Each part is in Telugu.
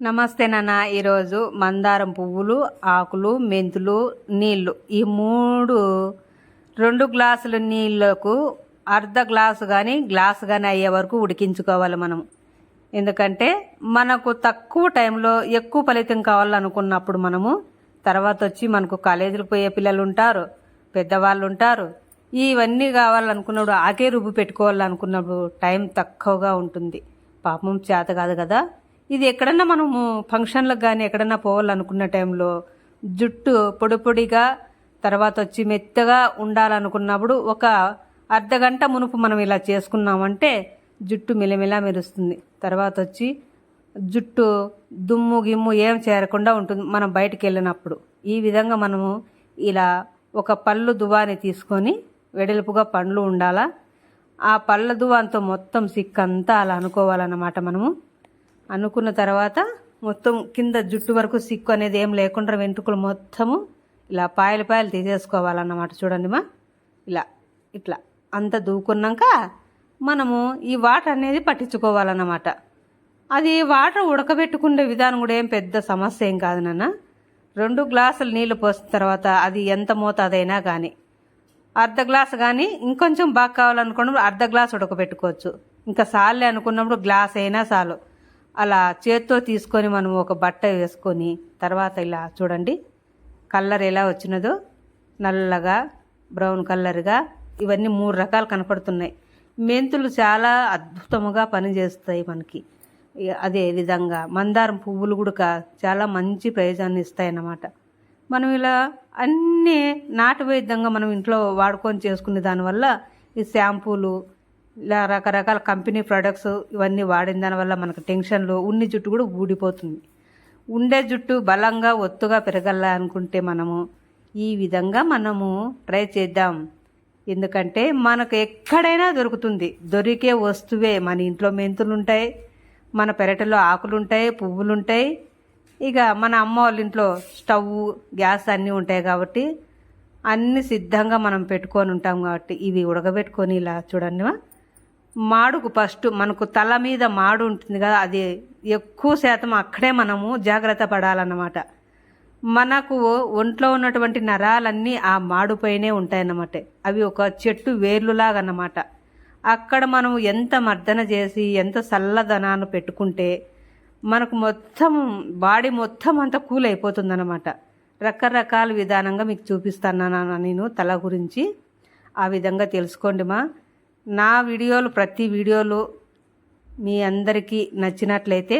నమస్తే నాన్న. ఈరోజు మందారం పువ్వులు ఆకులు మెంతులు నీళ్ళు. ఈ మూడు రెండు గ్లాసుల నీళ్ళకు అర్ధ గ్లాసు కానీ గ్లాసు కానీ అయ్యే వరకు ఉడికించుకోవాలి మనం ఎందుకంటే మనకు తక్కువ టైంలో ఎక్కువ ఫలితం కావాలనుకున్నప్పుడు మనము తర్వాత వచ్చి మనకు కాలేజీలకు పోయే పిల్లలు ఉంటారు పెద్దవాళ్ళు ఉంటారు. ఇవన్నీ కావాలనుకున్నప్పుడు ఆకే రుబ్బు పెట్టుకోవాలనుకున్నప్పుడు టైం తక్కువగా ఉంటుంది. పాపం చేత కాదు కదా. ఇది ఎక్కడన్నా మనము ఫంక్షన్లకు కానీ ఎక్కడన్నా పోవాలనుకున్న టైంలో జుట్టు పొడి పొడిగా తర్వాత వచ్చి మెత్తగా ఉండాలనుకున్నప్పుడు ఒక అర్ధ గంట మునుపు మనం ఇలా చేసుకున్నామంటే జుట్టు మిలమిలా మెరుస్తుంది. తర్వాత వచ్చి జుట్టు దుమ్ము గిమ్ము ఏం చేరకుండా ఉంటుంది మనం బయటికి వెళ్ళినప్పుడు. ఈ విధంగా మనము ఇలా ఒక పళ్ళు దువాని తీసుకొని వెడల్పుగా పండ్లు ఉండాలా. ఆ పళ్ళ దువాంతో మొత్తం సిక్కంతా అలా అనుకోవాలన్నమాట మనము. అనుకున్న తర్వాత మొత్తం కింద జుట్టు వరకు సిక్కు అనేది ఏం లేకుండా వెంట్రుకలు మొత్తము ఇలా పాయలు పాయలు తీసేసుకోవాలన్నమాట. చూడండి మా. ఇలా ఇట్లా. అంత దూకున్నాక మనము ఈ వాటర్ అనేది పట్టించుకోవాలన్నమాట. అది వాటర్ ఉడకబెట్టుకునే విధానం కూడా ఏం పెద్ద సమస్య ఏం కాదు నాన్న. రెండు గ్లాసులు నీళ్ళు పోసిన తర్వాత అది ఎంత మోతాదైనా కానీ అర్ధ గ్లాస్ కానీ ఇంకొంచెం బాగా కావాలనుకున్నప్పుడు అర్ధ గ్లాస్ ఉడకబెట్టుకోవచ్చు. ఇంకా సాలే అనుకున్నప్పుడు గ్లాస్ అయినా చాలు అలా చేత్తో తీసుకొని మనం ఒక బట్ట వేసుకొని తర్వాత ఇలా చూడండి కలర్ ఎలా వచ్చినదో నల్లగా బ్రౌన్ కలర్గా ఇవన్నీ మూడు రకాలు కనపడుతున్నాయి. మెంతులు చాలా అద్భుతముగా పనిచేస్తాయి మనకి. అదే విధంగా మందారం పువ్వులు కూడా చాలా మంచి ప్రయోజనాన్ని ఇస్తాయి అన్నమాట మనం ఇలా అన్నీ నాటు వైద్యంగా మనం ఇంట్లో వాడుకొని చేసుకునే దానివల్ల ఈ షాంపూలు ఇలా రకరకాల కంపెనీ ప్రొడక్ట్స్ ఇవన్నీ వాడిన దానివల్ల మనకు టెన్షన్లు ఉన్ని జుట్టు కూడా ఊడిపోతుంది. ఉండే జుట్టు బలంగా ఒత్తుగా పెరగల అనుకుంటే మనము ఈ విధంగా మనము ట్రై చేద్దాం. ఎందుకంటే మనకు ఎక్కడైనా దొరుకుతుంది. దొరికే వస్తువే. మన ఇంట్లో మెంతులు ఉంటాయి మన పెరటిలో ఆకులు ఉంటాయి పువ్వులు ఉంటాయి. ఇక మన అమ్మ వాళ్ళ ఇంట్లో స్టవ్ గ్యాస్ అన్నీ ఉంటాయి కాబట్టి అన్ని సిద్ధంగా మనం పెట్టుకొని ఉంటాం కాబట్టి ఇవి ఉడకబెట్టుకొని ఇలా చూడండి మాడుకు ఫస్ట్ మనకు తల మీద మాడు ఉంటుంది కదా అది ఎక్కువ శాతం అక్కడే మనము జాగ్రత్త పడాలన్నమాట. మనకు ఒంట్లో ఉన్నటువంటి నరాలన్నీ ఆ మాడుపైనే ఉంటాయన్నమాట. అవి ఒక చెట్టు వేర్లులాగా అన్నమాట అక్కడ మనం ఎంత మర్దన చేసి ఎంత చల్లదనాన్ని పెట్టుకుంటే మనకు మొత్తం బాడీ మొత్తం అంతా కూల్ అయిపోతుందనమాట రకరకాల విధానంగా మీకు చూపిస్తాను నేను తల గురించి. ఆ విధంగా తెలుసుకోండి మా. నా వీడియోలు ప్రతి వీడియోలు మీ అందరికీ నచ్చినట్లయితే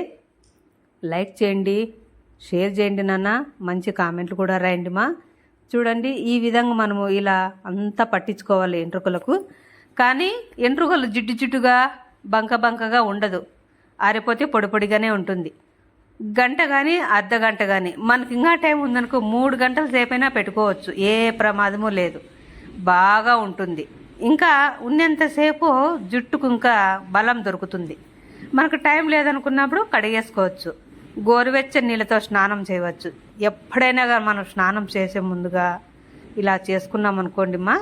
లైక్ చేయండి షేర్ చేయండి నాన్న. మంచి కామెంట్లు కూడా రాయండి మా. చూడండి ఈ విధంగా మనము ఇలా అంతా పట్టించుకోవాలి ఎంట్రుకలకు కానీ ఎంట్రుకలు జిడ్డు జిడ్డుగా బంక బంకగా ఉండదు. ఆరిపోతే పొడి పొడిగానే ఉంటుంది. గంట కానీ అర్ధ గంట కానీ మనకి ఇంకా టైం ఉందనుకో మూడు గంటల సేపైనా పెట్టుకోవచ్చు. ఏ ప్రమాదము లేదు. బాగా ఉంటుంది. ఇంకా ఉన్నంతసేపు జుట్టుకు ఇంకా బలం దొరుకుతుంది. మనకు టైం లేదనుకున్నప్పుడు కడిగేసుకోవచ్చు. గోరువెచ్చని నీళ్ళతో స్నానం చేయవచ్చు. ఎప్పుడైనా కానీ మనం స్నానం చేసే ముందుగా ఇలా చేసుకున్నాం అనుకోండి మా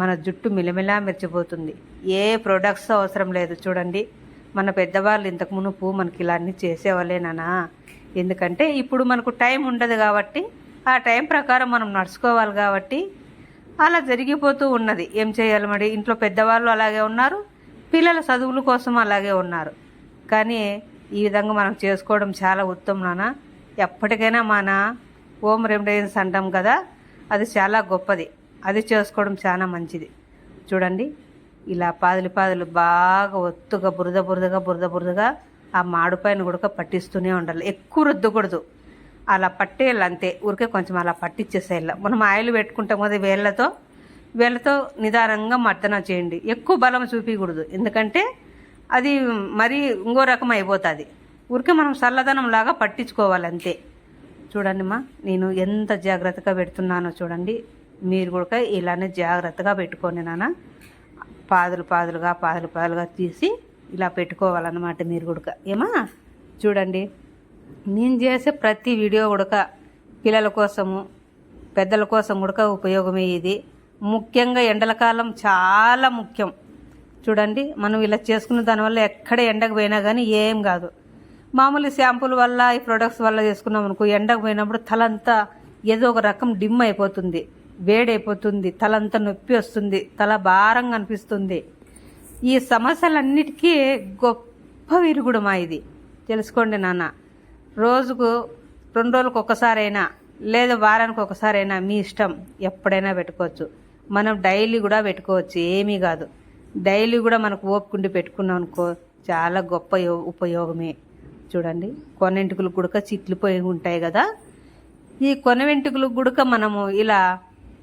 మన జుట్టు మిలమిలా మెరిచిపోతుంది. ఏ ప్రొడక్ట్స్ అవసరం లేదు చూడండి. మన పెద్దవాళ్ళు ఇంతకు మునుపు మనకి ఇలా అన్నీ చేసేవాళ్ళేనా ఎందుకంటే ఇప్పుడు మనకు టైం ఉండదు కాబట్టి ఆ టైం ప్రకారం మనం నడుచుకోవాలి కాబట్టి అలా జరిగిపోతూ ఉన్నది. ఏం చేయాలి మరి? ఇంట్లో పెద్దవాళ్ళు అలాగే ఉన్నారు. పిల్లల చదువుల కోసం అలాగే ఉన్నారు. కానీ ఈ విధంగా మనం చేసుకోవడం చాలా ఉత్తమం నాన్న. ఎప్పటికైనా మన హోమ్ రెమెడీస్ అంటాం కదా అది చాలా గొప్పది. అది చేసుకోవడం చాలా మంచిది. చూడండి ఇలా పాదులు పాదులు బాగా ఒత్తుగా బురద బురదగా బురద బురదగా ఆ మాడిపైన కూడా పట్టిస్తూనే ఉండాలి. ఎక్కువ రుద్దకూడదు. అలా పట్టేయాలి అంతే ఊరికే కొంచెం అలా పట్టించేసేయాలి మనం ఆయిల్ పెట్టుకుంటాం కదా వేళ్ళతో వేళ్ళతో నిదానంగా మర్దన చేయండి. ఎక్కువ బలం చూపించకూడదు ఎందుకంటే అది మరీ ఇంకో రకం అయిపోతుంది. ఊరికే మనం చల్లదనం లాగా పట్టించుకోవాలి అంతే చూడండి మా నేను ఎంత జాగ్రత్తగా పెడుతున్నానో చూడండి. మీరు కూడా ఇలానే జాగ్రత్తగా పెట్టుకోండి నాన్న. పాదులు పాదులుగా పాదులు పాదులుగా తీసి ఇలా పెట్టుకోవాలన్నమాట మీరు కూడా. ఏమా? చూడండి. నేను చేసే ప్రతి వీడియో కూడా పిల్లల కోసము పెద్దల కోసం కూడా ఉపయోగమే ఇది. ముఖ్యంగా ఎండల కాలం చాలా ముఖ్యం. చూడండి మనం ఇలా చేసుకున్న దానివల్ల ఎక్కడ ఎండకు పోయినా కానీ ఏం కాదు. మామూలు షాంపూల వల్ల ఈ ప్రొడక్ట్స్ వల్ల చేసుకున్నాం అనుకో ఎండకు పోయినప్పుడు తలంతా ఏదో ఒక రకం డిమ్ అయిపోతుంది. వేడైపోతుంది తలంతా నొప్పి వస్తుంది తల భారంగా అనిపిస్తుంది. ఈ సమస్యలన్నిటికీ గొప్ప విరుగుడమా ఇది. తెలుసుకోండి నాన్న. రోజుకు రెండు రోజులకు ఒకసారైనా లేదా వారానికి ఒకసారైనా మీ ఇష్టం ఎప్పుడైనా పెట్టుకోవచ్చు. మనం డైలీ కూడా పెట్టుకోవచ్చు. ఏమీ కాదు. డైలీ కూడా మనకు ఓపుకుండి పెట్టుకున్నాం అనుకో చాలా గొప్ప ఉపయోగమే. చూడండి. కొన్నింటికలు గుడక చిట్లిపోయి ఉంటాయి కదా. ఈ కొన వెంట్రుకలు గుడక మనము ఇలా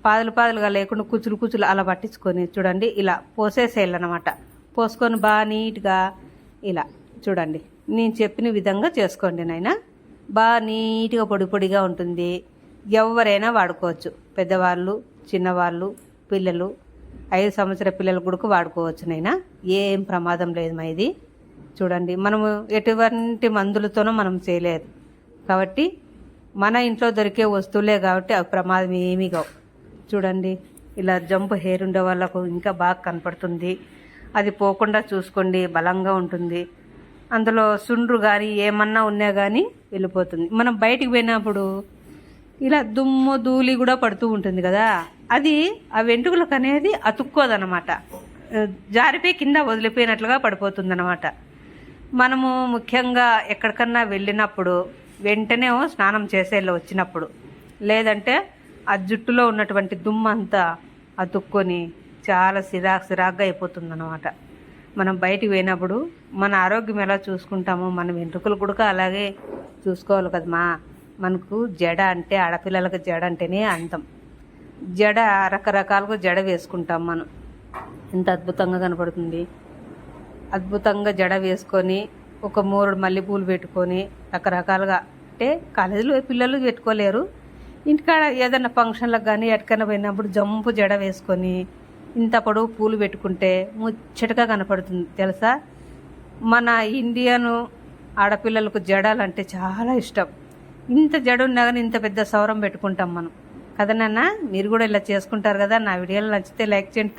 పాదులు పాదులుగా లేకుండా కుచులు కుచులు అలా పట్టించుకొని చూడండి. ఇలా పోసేసేయాలన్నమాట. పోసుకొని బాగా నీట్గా ఇలా చూడండి. నేను చెప్పిన విధంగా చేసుకోండి నాయన. బాగా నీట్గా పొడి పొడిగా ఉంటుంది. ఎవరైనా వాడుకోవచ్చు. పెద్దవాళ్ళు చిన్నవాళ్ళు పిల్లలు ఐదు సంవత్సర పిల్లలు కూడా వాడుకోవచ్చు నైనా ఏం ప్రమాదం లేదు మా ఇది. చూడండి మనము ఎటువంటి మందులతోనూ మనం చేయలేదు. కాబట్టి మన ఇంట్లో దొరికే వస్తువులే కాబట్టి అవి ప్రమాదం ఏమీ కావు. చూడండి ఇలా జంప్ హెయిర్ ఉండే వాళ్ళకు ఇంకా బాగా కనపడుతుంది. అది పోకుండా చూసుకోండి బలంగా ఉంటుంది. అందులో సుండ్రు కానీ ఏమన్నా ఉన్నా కానీ వెళ్ళిపోతుంది. మనం బయటికి పోయినప్పుడు ఇలా దుమ్ము ధూళి కూడా పడుతూ ఉంటుంది కదా అది ఆ వెంట్రుకలకు అనేది అతుక్కోదనమాట జారిపోయి కింద వదిలిపోయినట్లుగా పడిపోతుంది మనము ముఖ్యంగా ఎక్కడికన్నా వెళ్ళినప్పుడు వెంటనే స్నానం చేసేలా వచ్చినప్పుడు లేదంటే ఆ జుట్టులో ఉన్నటువంటి దుమ్మంతా అతుక్కొని చాలా సిరాక్ సిరాగ్గా అయిపోతుందన్నమాట. మనం బయటికి పోయినప్పుడు మన ఆరోగ్యం ఎలా చూసుకుంటామో మన వెంట్రుకలు కూడా అలాగే చూసుకోవాలి కదమ్మా మనకు జడ అంటే ఆడపిల్లలకు జడ అంటేనే అందం జడ రకరకాలుగా జడ వేసుకుంటాం మనం. ఎంత అద్భుతంగా కనపడుతుంది. అద్భుతంగా జడ వేసుకొని ఒక మూడు మల్లెపూలు పెట్టుకొని రకరకాలుగా అంటే కాలేజీలో పిల్లలు పెట్టుకోలేరు. ఇంటికాడ ఏదైనా ఫంక్షన్లకు కానీ ఎక్కడికైనా పోయినప్పుడు జంపు జడ వేసుకొని ఇంత పొడవు పూలు పెట్టుకుంటే ముచ్చటగా కనపడుతుంది తెలుసా? మన ఇండియను ఆడపిల్లలకు జడాలంటే చాలా ఇష్టం. ఇంత జడు ఉన్నా కానీ ఇంత పెద్ద సౌరం పెట్టుకుంటాం మనం. కదా నాన్న? మీరు కూడా ఇలా చేసుకుంటారు కదా? నా వీడియోలు నచ్చితే లైక్ చేయండి